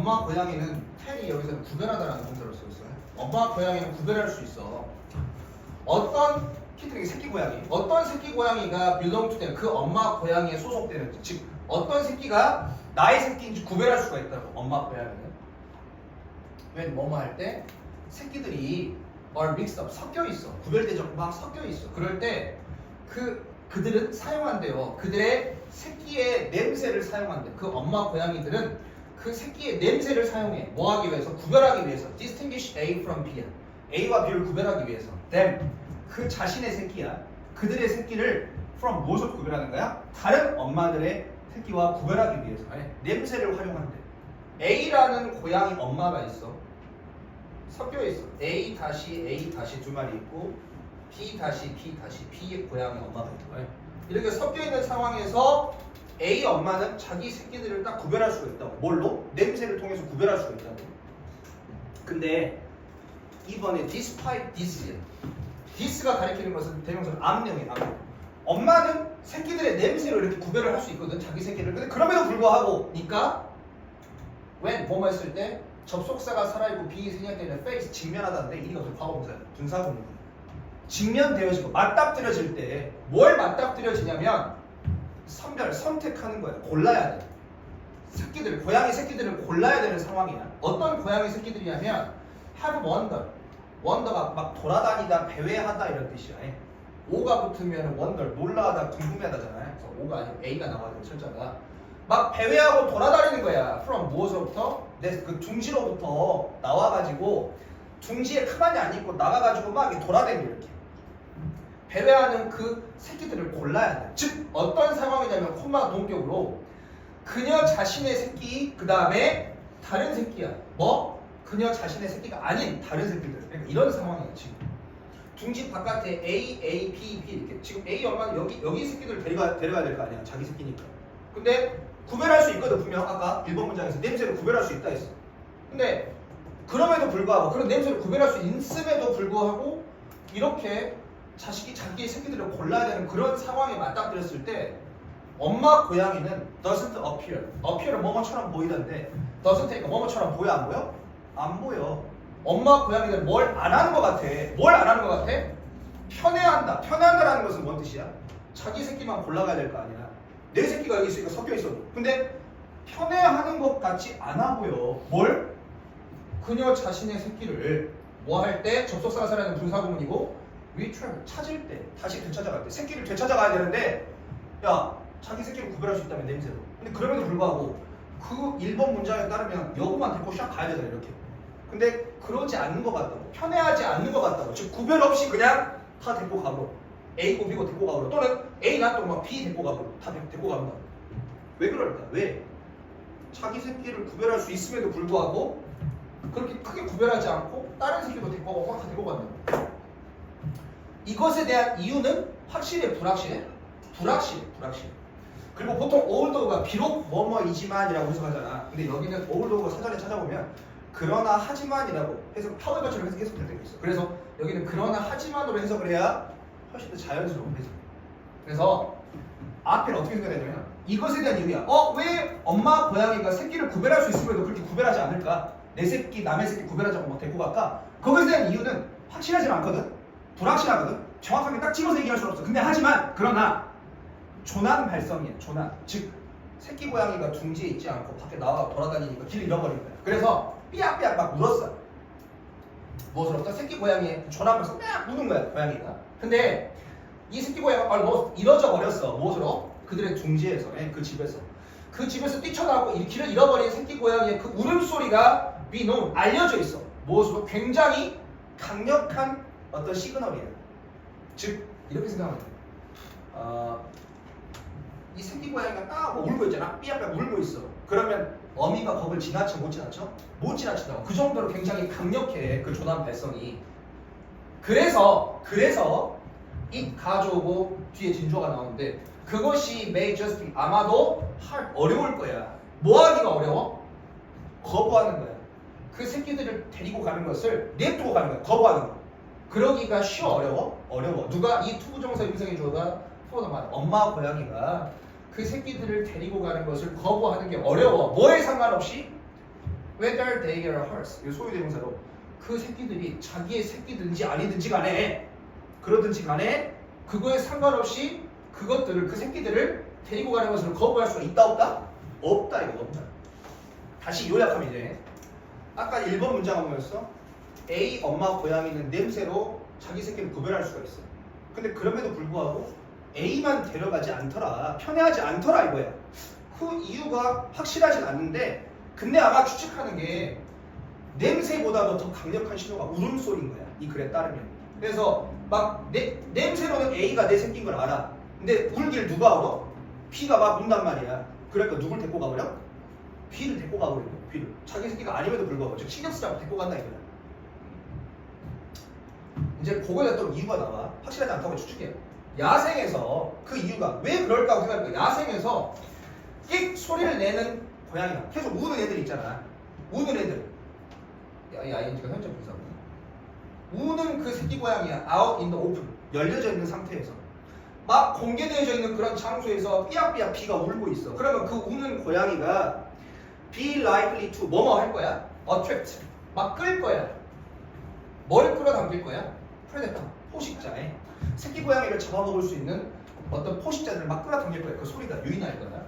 엄마 고양이는 캔이 여기서는 구별하다라는 동사를 썼어요. 엄마 고양이는 구별할 수 있어. 어떤 키트릭 새끼 고양이, 어떤 새끼 고양이가 belong 그 엄마 고양이에 소속되는지, 즉 어떤 새끼가 나의 새끼인지 구별할 수가 있다고. 엄마 고양이는. 웬 뭐뭐 할 때 새끼들이 are mixed up 섞여 있어. 구별되지 않고 막 섞여 있어. 그럴 때 그 그들은 사용한대요. 그들의 새끼의 냄새를 사용한대. 그 엄마 고양이들은 그 새끼의 냄새를 사용해. 뭐 하기 위해서? 구별하기 위해서. distinguish A from B야. A와 B를 구별하기 위해서. them 그 자신의 새끼야. 그들의 새끼를 from 무엇으로 구별하는 거야? 다른 엄마들의 새끼와 구별하기 위해서. 아니, 냄새를 활용한대. A라는 고양이 엄마가 있어. 섞여 있어. A 다시 A 다시 두 마리 있고 B 다시 B 다시 B의 고양이 엄마가 있고 이렇게 섞여 있는 상황에서 A 엄마는 자기 새끼들을 딱 구별할 수가 있다고. 뭘로? 냄새를 통해서 구별할 수가 있다고. 근데 이번에 despite this야. this가 가리키는 것은 대명사는 암령이야. 암령. 엄마는 새끼들의 냄새로 이렇게 구별을 할 수 있거든. 자기 새끼를. 근데 그럼에도 불구하고, 니까 when 뭐뭐 했을 때 접속사가 살아있고 be 생략되는 face 직면하다는데 이가 무슨 과거분사야. 분사구문. 직면되어지고 맞닥뜨려질 때 뭘 맞닥뜨려지냐면 선별 선택하는 거야. 골라야 돼. 새끼들 고양이 새끼들을 골라야 되는 상황이야. 어떤 고양이 새끼들이냐면 have wonder. wonder가 막 돌아다니다 배회하다 이런 뜻이야. 오가 붙으면 wonder 놀라하다 궁금해하다잖아요. 그래서 오가 아니고 A가 나와야 돼 철자가. 막 배회하고 돌아다니는 거야. from 무엇으로부터? 내그 둥지로부터 나와가지고 둥지에 가만히 안 있고 나가가지고 막 돌아다니고 이렇게. 배회하는 그 새끼들을 골라야 돼. 즉 어떤 상황이냐면 코마 동격으로 그녀 자신의 새끼 그 다음에 다른 새끼야. 뭐? 그녀 자신의 새끼가 아닌 다른 새끼들. 그러니까 이런 상황이야 지금. 둥지 바깥에 A, A, B, B 이렇게 지금 A 엄마는 여기 여기 새끼들 데려가 데려가야 될 거 아니야 자기 새끼니까. 근데 구별할 수 있거든 분명 아까 1번 문장에서 냄새를 구별할 수 있다 했어. 근데 그럼에도 불구하고 그런 냄새를 구별할 수 있음에도 불구하고 이렇게 자식이 자기의 새끼들을 골라야 되는 그런 상황에 맞닥뜨렸을 때 엄마 고양이는 doesn't appear appear은 뭐뭐처럼 보이던데 doesn't 그러니까 뭐뭐처럼 보여 안 보여? 안 보여 엄마 고양이는 뭘 안 하는 것 같아 뭘 안 하는 것 같아? 편애한다 편애한다라는 것은 뭔 뜻이야? 자기 새끼만 골라가야 될 거 아니야 내 새끼가 여기 있으니까 섞여 있어도 근데 편애하는 것 같지 않아 보여 뭘? 그녀 자신의 새끼를 뭐 할 때 접속사가 살아있는 분사구문이고 retrieve 찾을 때 다시 되찾아갈 때 새끼를 되찾아가야 되는데 야 자기 새끼를 구별할 수 있다면 냄새로. 근데 그럼에도 불구하고 그 1번 문장에 따르면 여부만 데리고 샥 가야 되잖아 이렇게. 근데 그러지 않는 것 같다고 편애하지 않는 것 같다고. 즉 구별 없이 그냥 다 데리고 가버려 A고 B고 데리고 가버려 또는 A 놔두고 막 B 데리고 가버려 다 데- 데리고 간다 왜 그럴까? 왜? 자기 새끼를 구별할 수 있음에도 불구하고 그렇게 크게 구별하지 않고 다른 새끼도 데리고 가고 다 데리고 간다 이것에 대한 이유는 확실해 불확실해? 불확실해 불확실해 그리고 보통 올더가 비록 뭐뭐이지만 이라고 해석하잖아 근데 여기는 올더가 사전에 찾아보면 그러나 하지만이라고 해석 파워가처럼 해석 해석될 때가 있어 그래서 여기는 그러나 하지만으로 해석을 해야 훨씬 더 자연스러운 해석 그래서 앞에는 어떻게 해석해야 되냐면 이것에 대한 이유야 어? 왜 엄마 고양이가 새끼를 구별할 수 있음에도 그렇게 구별하지 않을까? 내 새끼 남의 새끼 구별하지 않고 막 데리고 갈까? 거기에 대한 이유는 확실하지 않거든 불확실하거든? 정확하게 딱 찍어서 얘기할 수 없어. 근데 하지만 그러나 조난 발성이야 조난. 즉 새끼 고양이가 둥지에 있지 않고 밖에 나와 돌아다니니까 길을 잃어버린 거야. 그래서 삐약삐약 막 물었어. 무엇으로부터? 새끼 고양이의 조난 발성. 삐약 우는 거야 고양이가. 근데 이 새끼 고양이가 뭐 잃어져 버렸어. 무엇으로? 그들의 둥지에서 예, 그 집에서. 그 집에서 뛰쳐나오고 이 길을 잃어버린 새끼 고양이의 그 울음소리가 비놈 알려져 있어. 무엇으로? 굉장히 강력한 어떤 시그널이에요 즉 이렇게 생각하면 돼. 어, 이 새끼 고양이가 딱 울고 있잖아. 삐약삐약 울고 있어. 그러면 어미가 겁을 지나쳐 못 지나쳐? 못 지나친다고. 그 정도로 굉장히 강력해 그 조난 발성이. 그래서 그래서 이 가져오고 뒤에 진주가 나오는데 그것이 be 아마도 hard 어려울 거야. 뭐 하기가 어려워? 거부하는 거야. 그 새끼들을 데리고 가는 것을 냅두고 가는 거야. 거부하는 거. 그러기가 쉬워 어려워? 어려워. 누가 이 투부정사 임상의 주어가 포도만 엄마 고양이가 그 새끼들을 데리고 가는 것을 거부하는 게 어려워. 뭐에 상관없이? whether they are hers 이 소유 대명사로 그 새끼들이 자기의 새끼든지 아니든지 간에 그러든지 간에 그거에 상관없이 그것들을 그 새끼들을 데리고 가는 것을 거부할 수가 있다 없다? 없다 이거 없다 다시 요약하면 이제 아까 1번 문장은 뭐였어? A 엄마 고양이는 냄새로 자기 새끼를 구별할 수가 있어 근데 그럼에도 불구하고 A만 데려가지 않더라 편애하지 않더라 이거야. 그 이유가 확실하진 않는데 근데 아마 추측하는 게 냄새보다도 더 강력한 신호가 울음소리인 거야 이 글에 따르면. 그래서 막 내, 냄새로는 A가 내 새끼인 걸 알아. 근데 울길 누가 알아? B가 막 운단 말이야. 그러니까 누굴 데리고 가버려? B를 데리고 가버려 B를. 자기 새끼가 아님에도 불구하고 즉 신경 쓰지 않고 데리고 간다 이거야 이제 그거에 또 이유가 나와 확실하지 않다고 추측해요. 야생에서 그 이유가 왜 그럴까 생각해요. 야생에서 끽 소리를 내는 고양이가 계속 우는 애들 있잖아. 우는 애들. 야, 이 아이엔지가 현재 분사구나 우는 그 새끼 고양이야. in the open. 열려져 있는 상태에서. 막 공개되어져 있는 그런 장소에서 삐약삐약 비가 울고 있어. 그러면 그 우는 고양이가 be likely to 뭐뭐 할 거야? attract 막 끌 거야. 뭘 끌어당길 거야 predator 포식자에 새끼 고양이를 잡아먹을 수 있는 어떤 포식자들을 막 끌어당길 거야 그 소리가 유인할 거야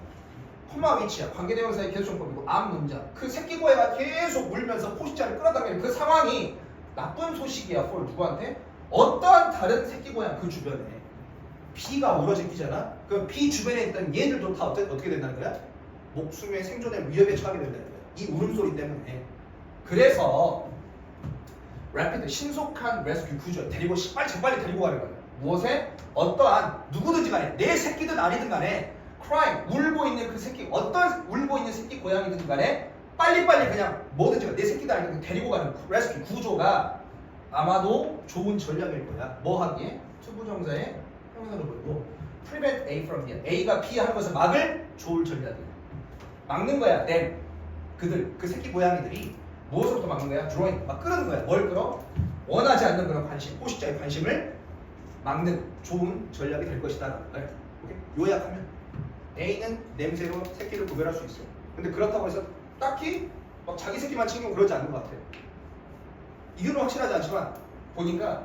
코마 위치야. 관계대명사의 계속적법이고 앞 문장 그 새끼 고양이가 계속 울면서 포식자를 끌어당기는 그 상황이 나쁜 소식이야. 폴 누구한테? 어떠한 다른 새끼 고양 그 주변에 비가 울어제끼잖아? 그비 주변에 있던 얘들도 다 어떻게, 어떻게 된다는 거야? 목숨의 생존의 위협에 처하게 된다는 거야. 이 울음소리 때문에. 그래서 래피드 신속한 레스큐 구조 데리고 시- 빨리 재빨리 데리고 가는 거야 무엇에? 어떠한 누구든지 간에 내 새끼든 아니든 간에 크라임 울고 있는 그 새끼 어떤 울고 있는 새끼 고양이든 간에 빨리빨리 그냥 뭐든지 내 새끼든 아니든 데리고 가는 구- 레스큐 구조가 아마도 좋은 전략일 거야. 뭐 하기에 투부정사의 형사로 보이고 prevent A from B. A가 B 하는 것을 막을 좋을 전략이야. 막는 거야 them. 그들 그 새끼 고양이들이 무엇으로부터 막는 거야? drawing 막 끌는 거야. 뭘 끌어? 원하지 않는 그런 관심 포식자의 관심을 막는 좋은 전략이 될 것이다. 네. 오케이? 요약하면 A는 냄새로 새끼를 구별할 수 있어 근데 그렇다고 해서 딱히 막 자기 새끼만 챙기면 그러지 않는 것 같아. 이유는 확실하지 않지만 보니까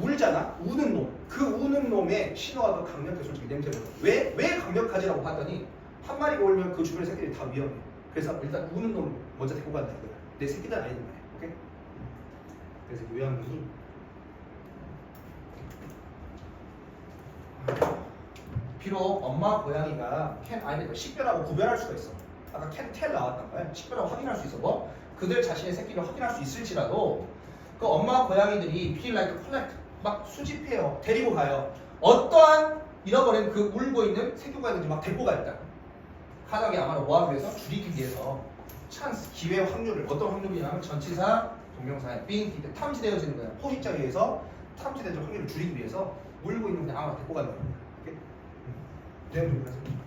울잖아? 우는 놈그 우는 놈의 신호가 더 강력해 솔직히 냄새보다. 왜, 왜 강력하지라고 봤더니 한 마리가 울면 그 주변의 새끼들이 다 위험해. 그래서 일단 우는 놈 먼저 데리고 간다 이거야 내 새끼들 아니든 말이야 오케이? 그래서 요약이 비록 엄마 고양이가 캔 아이들 식별하고 구별할 수가 있어. 아까 캔 텔 나왔단 말이야. 식별하고 확인할 수 있어. 뭐 그들 자신의 새끼를 확인할 수 있을지라도 그 엄마 고양이들이 be like collect 막 수집해요. 데리고 가요. 어떠한 잃어버린 그 울고 있는 새끼 고양이들 막 데리고 가 일단. 하다기 아마도 뭐하기 위해서 줄이기 위해서 찬스 기회의 확률을 어떤 확률이냐면 전치사 동명사에 being 때 탐지되어지는 거야. 포식자에 의해서 탐지되는 확률을 줄이기 위해서 울고 있는 그냥 아마 데리고 간다는 거야. 내용 좀 그래서.